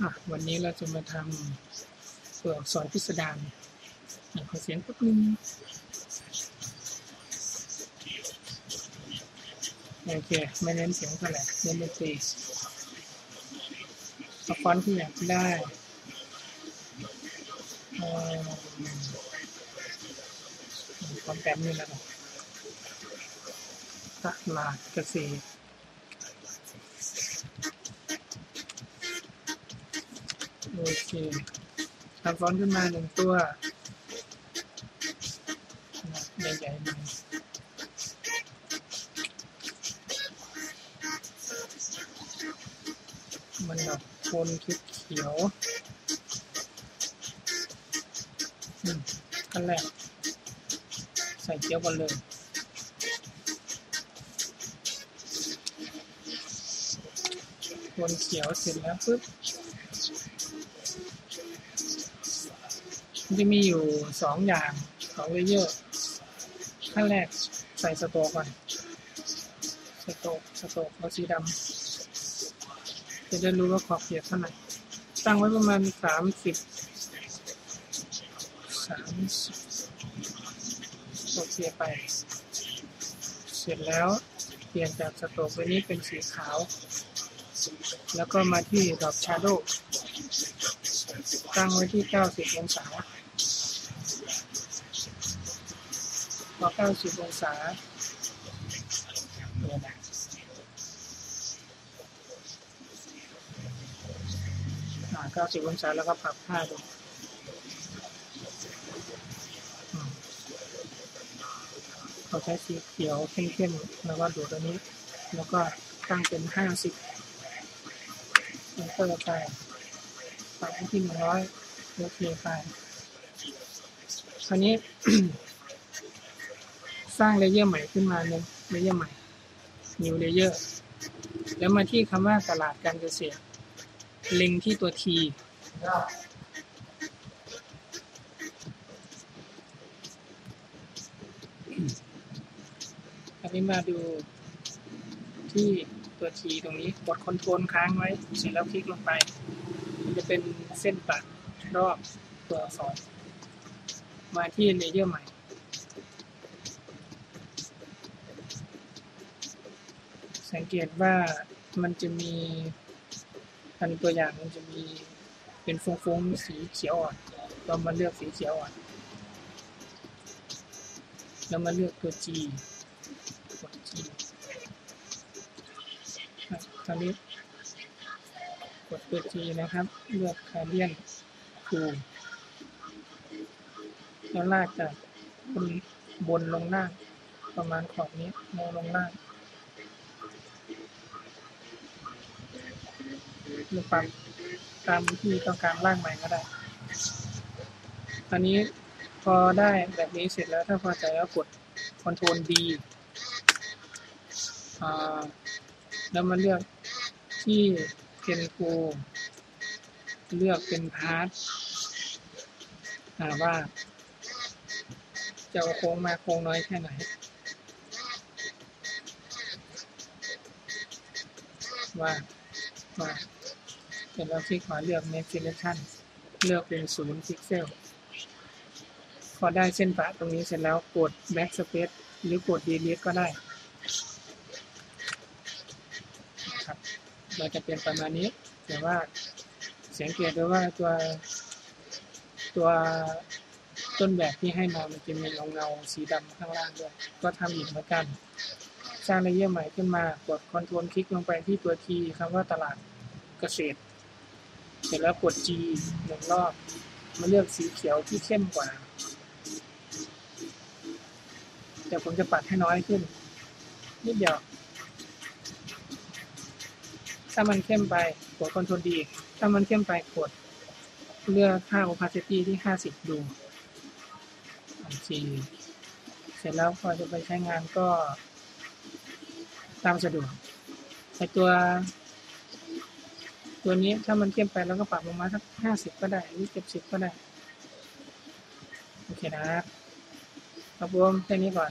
อะวันนี้เราจะมาทำตัวอักษรพิสดารอะขอเสียงแป๊บนึงโอเค ไม่เน้นเสียงเท่าไหร่เน้นดนตรีเอาฟอนที่อยากได้เอ่อฟอนต์แบบนี้แล้วกันตลาดเกษตร เคทำฟอนต์ขึ้นมาหนึ่งตัวใหญ่ๆหน่อยมันแบบโทนเขียวอืมขั้นแรกใส่เกี๊ยวกันเลยโทนเขียวเสร็จแล้วปุ๊บ จะมีอยู่สองอย่างสองเลเยอร์ขั้นแรกใส่สโตกก่อนสโตกสโตกเอาสีดำจะได้รู้ว่าขอบเขตเท่าไหร่ตั้งไว้ประมาณสามสิบสามสิบโอเคไป เสร็จแล้วเปลี่ยนจากสโตกไปนี้เป็นสีขาว แล้วก็มาที่ดอกชาโดตั้งไว้ที่ 90 องศา พอ 90 องศาเนี่ยนะอ่า90 องศาแล้วก็ปรับค่าดูเราใช้สีเขียวเข้มๆแล้วก็ดูตัวนี้ แล้วก็ตั้งเป็น 50เอนเตอร์ไปปรับที่หนึ่งร้อยโอเคไปคราวนี้ สร้างเลเยอร์ใหม่ขึ้นมาหนึ่งเลเยอร์ใหม่ new layer แล้วมาที่คำว่าตลาดการเกษตรเล็งที่ตัว T อันนี้มาดูที่ตัว T ตรงนี้กดคอนโทรลค้างไว้ เสร็จแล้วคลิกลงไป มันจะเป็นเส้นปัดรอบตัวอักษรมาที่เลเยอร์ใหม่ สังเกตว่ามันจะมีอันตัวอย่างมันจะมีเป็นฟงๆสีเขียวอ่อนเรามาเลือกสีเขียวอ่อนแล้วมาเลือกตัว G กด G อะตอนนี้กดตัว G นะครับ เลือกคาเดียนคูแล้วลากจากบนบนลงล่างประมาณขอบนี้โมลงล่าง หรือปรับตามที่ต้องการล่างใหม่ก็ได้ ตอนนี้พอได้แบบนี้เสร็จแล้วถ้าพอใจแล้วกด Ctrl D แล้วมาเลือกที่เพนโกเลือกเป็นพาร์ทว่าจะโค้งมาโค้งน้อยแค่ไหน ว่าว่า สร็จแล้วคลิกขวาเลือก Next Selection เลือกเป็นศูนย์พิกเซลพอได้เส้นปะตรงนี้เสร็จแล้วกด Backspace หรือกด Delete ก็ได้ครับเราจะเป็นประมาณนี้ แต่ว่าสังเกตดูว่าตัวตัวต้นแบบที่ให้มามันจะมีเงาเงาสีดำข้างล่างด้วย ก็ทำอีกเหมือนกัน สร้างเลเยอร์ใหม่ขึ้นมากดคอนโทรลคลิกลงไปที่ตัว T คำว่าตลาดเกษตร เสร็จแล้วกด G หนึ่งรอบ มาเลือกสีเขียวที่เข้มกว่า แต่ผมจะปัดให้น้อยขึ้น นิดเดียว ถ้ามันเข้มไปกด Ctrl D ถ้ามันเข้มไปกด เลือกค่า opacity ที่ 50 ดูอันทีเสร็จแล้วพอจะไปใช้งานก็ตามสะดวกไอตัว ตัวนี้ถ้ามันเข้มไปแล้วก็ปรับลงมาสักห้าสิบก็ได้หรือเจ็ดสิบก็ได้ โอเคนะ ครับรวมแค่นี้ก่อน